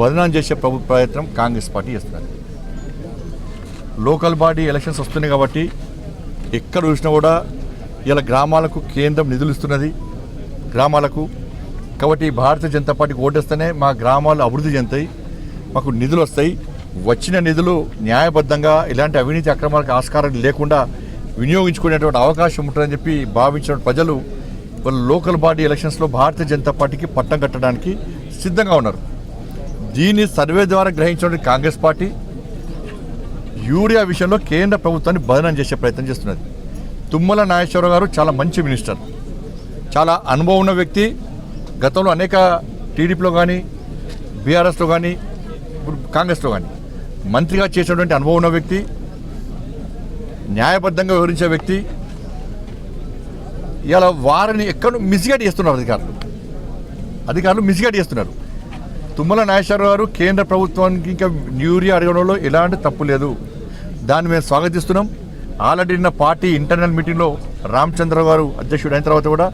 బదనాం చేసే ప్రభు ప్రయత్నం కాంగ్రెస్ పార్టీ చేస్తున్నారు లోకల్ బాడీ ఎలక్షన్స్ వస్తున్నాయి కాబట్టి ఎక్కడ చూసినా కూడా ఇలా గ్రామాలకు కేంద్రం నిధులు ఇస్తున్నది. గ్రామాలకు. కాబట్టి భారతీయ జనతా పార్టీకి ఓటేస్తేనే మా గ్రామాలు అభివృద్ధి చెందుతాయి. మాకు నిధులు వస్తాయి. వచ్చిన నిధులు న్యాయబద్ధంగా ఇలాంటి అవినీతి అక్రమాలకు ఆస్కారం లేకుండా వినియోగించుకునేటువంటి అవకాశం ఉంటుందని చెప్పి భావించిన ప్రజలు వాళ్ళు లోకల్ బాడీ ఎలక్షన్స్లో భారతీయ జనతా పార్టీకి పట్టం కట్టడానికి సిద్ధంగా ఉన్నారు. దీన్ని సర్వే ద్వారా గ్రహించిన కాంగ్రెస్ పార్టీ యూరియా విషయంలో కేంద్ర ప్రభుత్వాన్ని బదనం చేసే ప్రయత్నం చేస్తున్నది. తుమ్మల నాగేశ్వరరావు గారు చాలా మంచి మినిస్టర్. చాలా అనుభవం ఉన్న వ్యక్తి. గతంలో అనేక టీడీపీలో కానీ బీఆర్ఎస్లో కానీ ఇప్పుడు కాంగ్రెస్లో కానీ మంత్రిగా చేసినటువంటి అనుభవం ఉన్న వ్యక్తి న్యాయబద్ధంగా వివరించే వ్యక్తి. ఇలా వారిని ఎక్కడ మిస్గైడ్ చేస్తున్నారు అధికారులు. అధికారులు మిస్గైడ్ చేస్తున్నారు. తుమ్మల నాగేశ్వరరావు గారు కేంద్ర ప్రభుత్వానికి ఇంకా యూరియా అడగడంలో ఎలాంటి తప్పు లేదు. దాన్ని మేము స్వాగతిస్తున్నాం. ఆల్రెడీ నిన్న పార్టీ ఇంటర్నల్ మీటింగ్లో రామచంద్ర గారు అధ్యక్షుడు అయిన తర్వాత కూడా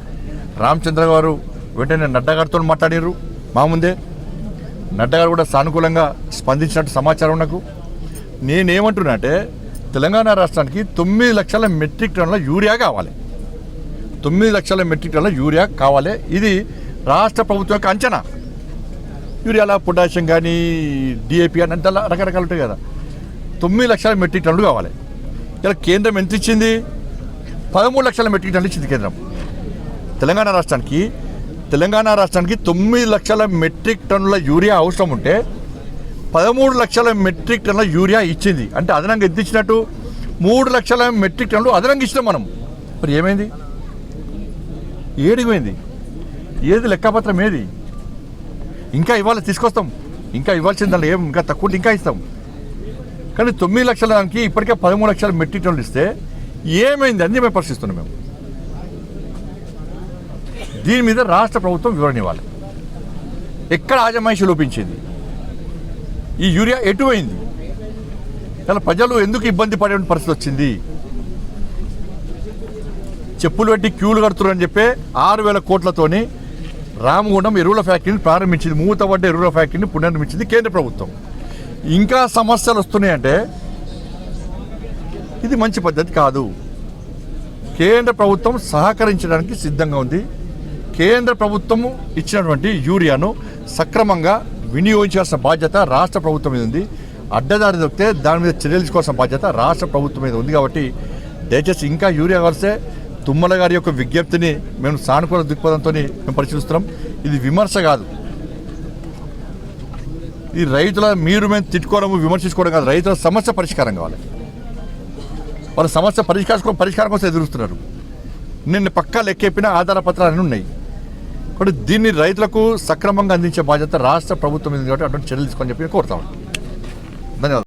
రామచంద్ర గారు వెంటనే నడ్డా గారితో మాట్లాడారు మా ముందే నడ్డా గారు కూడా సానుకూలంగా స్పందించినట్టు సమాచారం నాకు. నేనేమంటున్నా అంటే తెలంగాణ రాష్ట్రానికి తొమ్మిది లక్షల మెట్రిక్ టన్నుల యూరియా కావాలి. తొమ్మిది లక్షల మెట్రిక్ టన్నుల యూరియా కావాలి. ఇది రాష్ట్ర ప్రభుత్వం యొక్క అంచనా. యూరియాల పొటాషియం కానీ డిఏపి అని అంతలా రకరకాలు ఉంటాయి కదా. తొమ్మిది లక్షల మెట్రిక్ టన్నులు కావాలి. ఇలా కేంద్రం ఎంత ఇచ్చింది? పదమూడు లక్షల మెట్రిక్ టన్నులు ఇచ్చింది కేంద్రం. తెలంగాణ రాష్ట్రానికి తెలంగాణ రాష్ట్రానికి తొమ్మిది లక్షల మెట్రిక్ టన్నుల యూరియా అవసరం ఉంటే పదమూడు లక్షల మెట్రిక్ టన్నుల యూరియా ఇచ్చింది. అంటే అదనంగా ఎంత ఇచ్చినట్టు? మూడు లక్షల మెట్రిక్ టన్నులు అదనంగా ఇచ్చినాం మనం. మరి ఏమైంది? ఏడిగిపోయింది ఏది లెక్కపత్రం ఏది? ఇంకా ఇవాళ తీసుకొస్తాం. ఇంకా ఇవ్వాల్సిన దాంట్లో ఏం ఇంకా తక్కువ ఇంకా ఇస్తాం. కానీ తొమ్మిది లక్షల దానికి ఇప్పటికే పదమూడు లక్షల మెట్రిక్ టన్నులు ఇస్తే ఏమైంది అని మేము ప్రశ్నిస్తున్నాం మేము. దీని మీద రాష్ట్ర ప్రభుత్వం వివరణ ఇవ్వాలి. ఎక్కడ ఆజమాయిషి లోపించింది? ఈ యూరియా ఎటువైంది పోయింది? ఇలా ప్రజలు ఎందుకు ఇబ్బంది పడే పరిస్థితి వచ్చింది? చెప్పులు పెట్టి క్యూలు కడుతున్నారని చెప్పి ఆరు వేల కోట్లతోని రామగుండం ఎరువుల ఫ్యాక్టరీని ప్రారంభించింది మూతపడ్డ ఎరువుల ఫ్యాక్టరీని పునర్మించింది కేంద్ర ప్రభుత్వం. ఇంకా సమస్యలు వస్తున్నాయంటే ఇది మంచి పద్ధతి కాదు. కేంద్ర ప్రభుత్వం సహకరించడానికి సిద్ధంగా ఉంది. కేంద్ర ప్రభుత్వము ఇచ్చినటువంటి యూరియాను సక్రమంగా వినియోగించాల్సిన బాధ్యత రాష్ట్ర ప్రభుత్వం మీద ఉంది. అడ్డదారి దొరికితే దాని మీద చర్యలు తీసుకోవాల్సిన బాధ్యత రాష్ట్ర ప్రభుత్వం మీద ఉంది కాబట్టి దయచేసి ఇంకా యూరియా కలిస్తే తుమ్మల గారి యొక్క విజ్ఞప్తిని మేము సానుకూల దృక్పథంతో మేము పరిశీలిస్తున్నాం. ఇది విమర్శ కాదు. ఈ రైతుల మీరు మేము తిట్టుకోవడము విమర్శించుకోవడం కాదు. రైతుల సమస్య పరిష్కారం కావాలి. వాళ్ళ సమస్య పరిష్కారం పరిష్కారం కోసం ఎదురుస్తున్నారు. నిన్న పక్కా లెక్కెప్పిన ఆధార పత్రాలు అన్నీ ఉన్నాయి. కాబట్టి దీన్ని రైతులకు సక్రమంగా అందించే బాధ్యత రాష్ట్ర ప్రభుత్వం మీద ఉంది కాబట్టి అటువంటి చర్యలు తీసుకోని చెప్పి కోరుతాం ధన్యవాదాలు.